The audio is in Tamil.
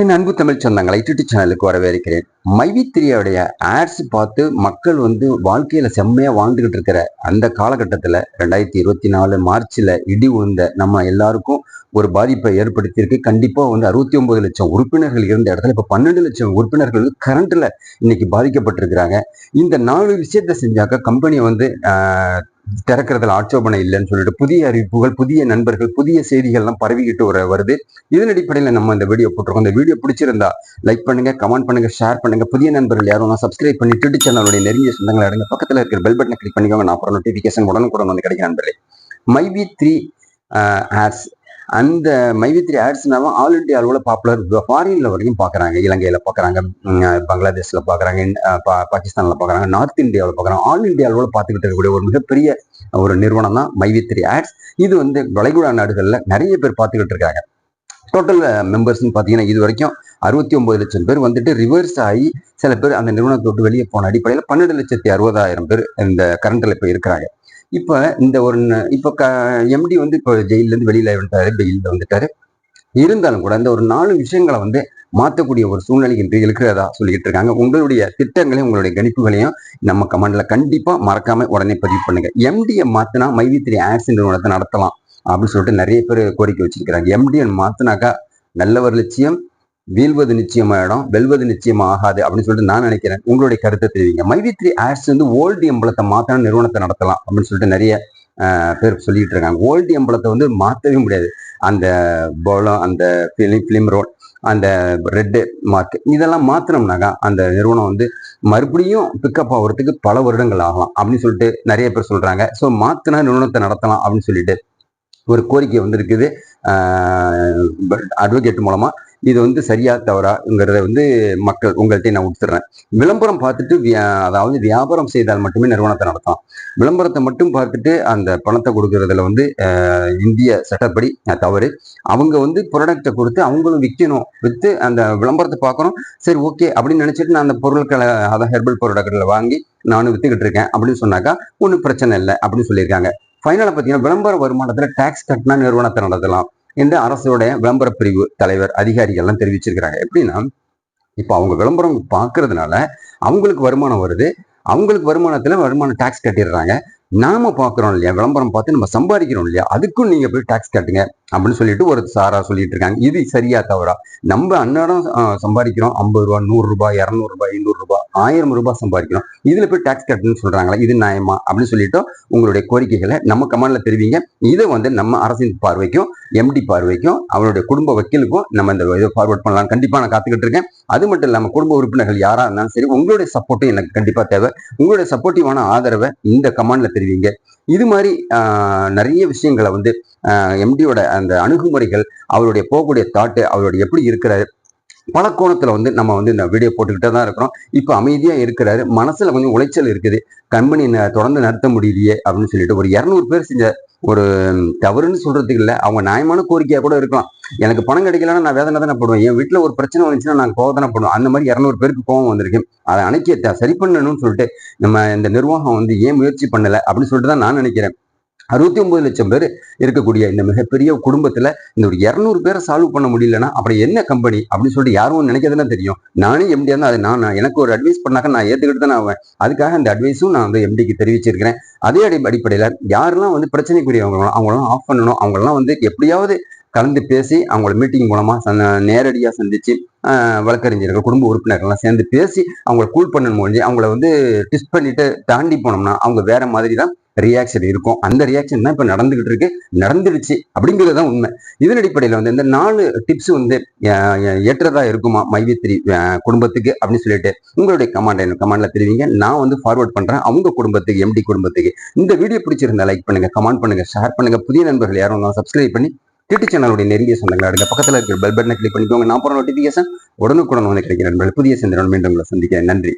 என் அன்பு தமிழ் சொந்தங்களை யூடியூப் சேனலுக்கு வரவேற்கிறேன். மைவி திரியாவுடைய ஆட்ஸ் பார்த்து மக்கள் வந்து வாழ்க்கையில செம்மையா வாழ்ந்துகிட்டு இருக்கிற அந்த காலகட்டத்தில் ரெண்டாயிரத்தி இருபத்தி நாலு மார்ச்ல இடி உழுந்த நம்ம எல்லாருக்கும் ஒரு பாதிப்பை ஏற்படுத்தியிருக்கு. கண்டிப்பா வந்து அறுபத்தி ஒன்பது லட்சம் உறுப்பினர்கள் இருந்த இடத்துல இப்ப பன்னெண்டு லட்சம் உறுப்பினர்கள் கரண்ட்ல இன்னைக்கு பாதிக்கப்பட்டிருக்கிறாங்க. இந்த நாலு விஷயத்த செஞ்சாக்க கம்பெனி வந்து திறக்கிறதுல ஆட்சேபனை இல்லைன்னு சொல்லிட்டு புதிய அறிவிப்புகள் புதிய நண்பர்கள் புதிய செய்திகள்லாம் பரவிக்கிட்டு வர வருது. இதன் அடிப்படையில் நம்ம இந்த வீடியோ போட்டிருக்கோம். இந்த வீடியோ பிடிச்சிருந்தா லைக் பண்ணுங்க கமெண்ட் பண்ணுங்க ஷேர் பண்ணுங்க. புதிய நண்பர்கள் யாரும் சப்ஸ்கிரைப் பண்ணி ட்விட்டர் சேனலுடைய நெருங்கிய சொந்தங்களை அடங்க. பக்கத்தில் இருக்கிற பெல் பட்டனை கிளிக் பண்ணிக்கோங்க. நான் அப்புறம் நோட்டிஃபிகேஷன் உடனுக்குடன் வந்து கிடைக்கும் நண்பர்களே. மைபி த்ரீ ஆட்ஸ் அந்த மைவி த்ரீ ஆல் இண்டியா அளவில் பாப்புலர் ஃபாரின்ல வரைக்கும் பார்க்குறாங்க இலங்கையில் பார்க்குறாங்க பங்களாதேஷில் பார்க்குறாங்க பாகிஸ்தானில் பார்க்குறாங்க நார்த் இந்தியாவில் பார்க்குறாங்க. ஆல் இண்டியா அளவில் பார்த்துக்கிட்டு இருக்கக்கூடிய ஒரு மிகப்பெரிய ஒரு நிறுவனம் தான் மைவித்ரி ஆட்ஸ் இது வந்து வளைகுடா நாடுகளில் நிறைய பேர் பார்த்துக்கிட்டு இருக்காங்க. டோட்டல் மெம்பர்ஸ்னு பார்த்தீங்கன்னா இது வரைக்கும் அறுபத்தி ஒன்பது லட்சம் பேர் வந்துட்டு ரிவர்ஸ் ஆகி சில பேர் அந்த நிறுவனத்தை விட்டு வெளியே போன அடிப்படையில் பன்னெண்டு லட்சத்தி அறுபதாயிரம் பேர் இந்த கரண்ட்டில் இப்போ இருக்கிறாங்க. இப்போ இந்த ஒரு இப்போ க எம்டி வந்து இப்போ ஜெயிலேருந்து வெளியில் வந்துட்டாரு பெயிலில் வந்துட்டாரு. இருந்தாலும் கூட இந்த ஒரு நாலு விஷயங்களை வந்து மாற்றக்கூடிய ஒரு சூழ்நிலை இன்று இருக்கிறதா சொல்லிட்டு இருக்காங்க. உங்களுடைய திட்டங்களையும் உங்களுடைய கணிப்புகளையும் நம்ம கமெண்ட்ல கண்டிப்பாக மறக்காம உடனே பதிவு பண்ணுங்க. எம்டியை மாத்தினா மைவி த்ரீ ஆட்ஸ் நிறுவனத்தை நடத்தலாம். அப்படின்னு சொல்லிட்டு நிறைய பேர் கோரிக்கை வச்சிருக்கிறாங்க. எம்டிஎன் மாத்தினாக்கா ஒரு லட்சியம் வீழ்வது நிச்சயமாயிடும் வெல்வது நிச்சயம் ஆகாது அப்படின்னு சொல்லிட்டு நான் நினைக்கிறேன். உங்களுடைய கருத்தை தெரிவிங்க. மைவி த்ரீ ஆட்ஸ் வந்து ஓல்டு எம்பளத்தை மாத்தினா நிறுவனத்தை நடத்தலாம் அப்படின்னு சொல்லிட்டு நிறைய பேர் சொல்லிட்டு இருக்காங்க. ஓல்டு எம்பளத்தை வந்து மாற்றவே முடியாது. அந்த போலம் அந்த ஃபிலிம் ஃபிலிம் ரோல் அந்த ரெட்டு மார்க் இதெல்லாம் மாத்திரம்னாக்கா அந்த நிறுவனம் வந்து மறுபடியும் பிக்கப் ஆகிறதுக்கு பல வருடங்கள் ஆகலாம் அப்படின்னு சொல்லிட்டு நிறைய பேர் சொல்கிறாங்க ஸோ மாத்தினா நிறுவனத்தை நடத்தலாம் அப்படின்னு சொல்லிட்டு ஒரு கோரிக்கை வந்திருக்குது. அட்வொகேட் மூலமாக இது வந்து சரியா தவறாங்கிறத வந்து மக்கள் உங்கள்கிட்ட நான் உடுத்துறேன். விளம்பரம் பார்த்துட்டு வியா- அதாவது வியாபாரம் செய்தால் மட்டுமே நிறுவனத்தை நடத்தலாம். விளம்பரத்தை மட்டும் பார்த்துட்டு அந்த பணத்தை கொடுக்கறதுல வந்து இந்திய சட்டப்படி தவறு. அவங்க வந்து ப்ராடக்டை கொடுத்து அவங்களும் விற்கணும் விற்று அந்த விளம்பரத்தை பார்க்கணும். சரி ஓகே அப்படின்னு நினைச்சிட்டு நான் அந்த பொருட்களை அதான் ஹெர்பல் ப்ராடக்ட்களை வாங்கி நானும் வித்துக்கிட்டு இருக்கேன் அப்படின்னு சொன்னாக்கா ஒன்றும் பிரச்சனை இல்லை அப்படின்னு சொல்லியிருக்காங்க. ஃபைனலாக பார்த்தீங்கன்னா விளம்பர வருமானத்தில் டேக்ஸ் கட்டினா நிறுவனத்தை நடத்தலாம். இந்த அரசுடைய விளம்பர பிரிவு தலைவர் அதிகாரிகள் எல்லாம் தெரிவிச்சிருக்கிறாங்க. எப்படின்னா இப்போ அவங்க விளம்பரம் பார்க்கறதுனால அவங்களுக்கு வருமானம் வருது. அவங்களுக்கு வருமானத்துல வருமானம் டாக்ஸ் கட்டிடுறாங்க. நாம பார்க்குறோம் இல்லையா? விளம்பரம் பார்த்து நம்ம சம்பாதிக்கிறோம் இல்லையா? அதுக்கும் நீங்க போய் டாக்ஸ் கட்டுங்க அப்படின்னு சொல்லிட்டு ஒரு சாரா சொல்லிட்டு இருக்காங்க. இது சரியா தவறா? நம்ம அன்றாடம் சம்பாதிக்கிறோம் ஐம்பது ரூபா நூறு ரூபாய் இரநூறு ரூபாய் ஐநூறு ரூபாய் ஆயிரம் ரூபாய் சம்பாதிக்கிறோம். இதுல போய் டாக்ஸ் கட்டணும்னு சொல்றாங்களா? இது நியாயமா? அப்படின்னு சொல்லிட்டு உங்களுடைய கோரிக்கைகளை நம்ம கமெண்ட்ல தெரிவிங்க. இதை வந்து நம்ம அரசின் பார்வைக்கும் எம்டி பார்வைக்கும் அவருடைய குடும்ப வக்கீலுக்கும் நம்ம இந்த இதை ஃபார்வர்ட் பண்ணலாம். கண்டிப்பா நான் காத்துக்கிட்டு இருக்கேன். அது மட்டும் இல்லாம குடும்ப உறுப்பினர்கள் யாரா இருந்தாலும் சரி உங்களுடைய சப்போர்ட்டும் எனக்கு கண்டிப்பா தேவை. உங்களுடைய சப்போர்ட்டிவான ஆதரவை இந்த கமெண்ட்ல தெரிவிங்க. இது மாதிரி நிறைய விஷயங்களை வந்து எம்டியோட அந்த அணுகுமுறைகள் அவருடைய போகக்கூடிய தாட்டு அவருடைய எப்படி இருக்கிறாரு பல கோணத்தில் வந்து நம்ம வந்து இந்த வீடியோ போட்டுக்கிட்டே தான் இருக்கிறோம். இப்போ அமைதியா இருக்கிறாரு. மனசுல கொஞ்சம் உளைச்சல் இருக்குது. கம்பெனி தொடர்ந்து நடத்த முடியலையே அப்படின்னு சொல்லிட்டு ஒரு இரநூறு பேர் செஞ்ச ஒரு தவறுன்னு சொல்றதுக்கு இல்லை. அவங்க நியாயமான கோரிக்கையா கூட இருக்கலாம். எனக்கு பணம் கிடைக்கலன்னா நான் வேதனை தானே படுவேன். என் வீட்டில் ஒரு பிரச்சனை வந்துச்சுன்னா நான் கோவதானே படுவேன். அந்த மாதிரி இரநூறு பேருக்கு கோவம் வந்திருக்கு. அதை அணைக்க சரி பண்ணணும்னு சொல்லிட்டு நம்ம இந்த நிர்வாகம் வந்து ஏன் முயற்சி பண்ணல அப்படின்னு சொல்லிட்டு தான் நான் நினைக்கிறேன். அறுபத்தி ஒன்பது லட்சம் பேர் இருக்கக்கூடிய இந்த மிகப்பெரிய குடும்பத்தில் இந்த ஒரு இரநூறு பேரை சால்வ் பண்ண முடியலன்னா அப்புறம் என்ன கம்பெனி அப்படின்னு சொல்லிட்டு யாரும் நினைக்கிறதுனா தெரியும். நானே எம்டியாக தான் அது நான் எனக்கு ஒரு அட்வைஸ் பண்ணாக்க நான் ஏற்றுக்கிட்டு தான் ஆவேன். அதுக்காக அந்த அட்வைஸும் நான் வந்து எம்டிக்கு தெரிவிச்சிருக்கிறேன். அதே அடி அடிப்படையில் யாரெல்லாம் வந்து பிரச்சனைக்குரியவங்களும் அவங்களாம் ஆஃப் பண்ணணும் அவங்களாம் வந்து எப்படியாவது கலந்து பேசி அவங்கள மீட்டிங் மூலமாக சந்த- நேரடியாக சந்திச்சு வழக்கறிஞர்கள் குடும்ப உறுப்பினர்கள்லாம் சேர்ந்து பேசி அவங்கள கூல் பண்ண முடிஞ்சு அவங்கள வந்து டிஸ்ட் பண்ணிட்டு தாண்டி போனோம்னா அவங்க வேற மாதிரி தான் ரியாக்ஷன் இருக்கும். அந்த ரியாக்ஷன் தான் இப்போ நடந்துகிட்டு இருக்கு. நடந்துடுச்சு அப்படிங்கிறது தான் உண்மை. இதன் அடிப்படையில் வந்து இந்த நாலு டிப்ஸ் வந்து ஏற்றதா இருக்குமா மைவித்ரி குடும்பத்துக்கு அப்படின்னு சொல்லிட்டு உங்களுடைய கமாண்ட் கமாண்ட்ல தெரிவிங்க. நான் வந்து ஃபார்வர்ட் பண்றேன். அவங்க குடும்பத்துக்கு எம்டி குடும்பத்துக்கு. இந்த வீடியோ பிடிச்சிருந்தா லைக் பண்ணுங்க கமெண்ட் பண்ணுங்க ஷேர் பண்ணுங்க. புதிய நண்பர்கள் யாரும் சப்ஸ்கிரைப் பண்ணி டிடி சேனலுடைய நெருங்கிய சொந்தங்களா இருக்க பக்கத்தில் இருக்கிற பெல் பட்டனை கிளிக் பண்ணிக்கோங்க. நான் போகிற நோட்டிஃபிகேஷன் உடனுக்குடன் வந்து கிடைக்கிற நண்பர்கள் புதிய சிந்தனை மீண்டும் உங்களை சந்திக்கிறேன். நன்றி.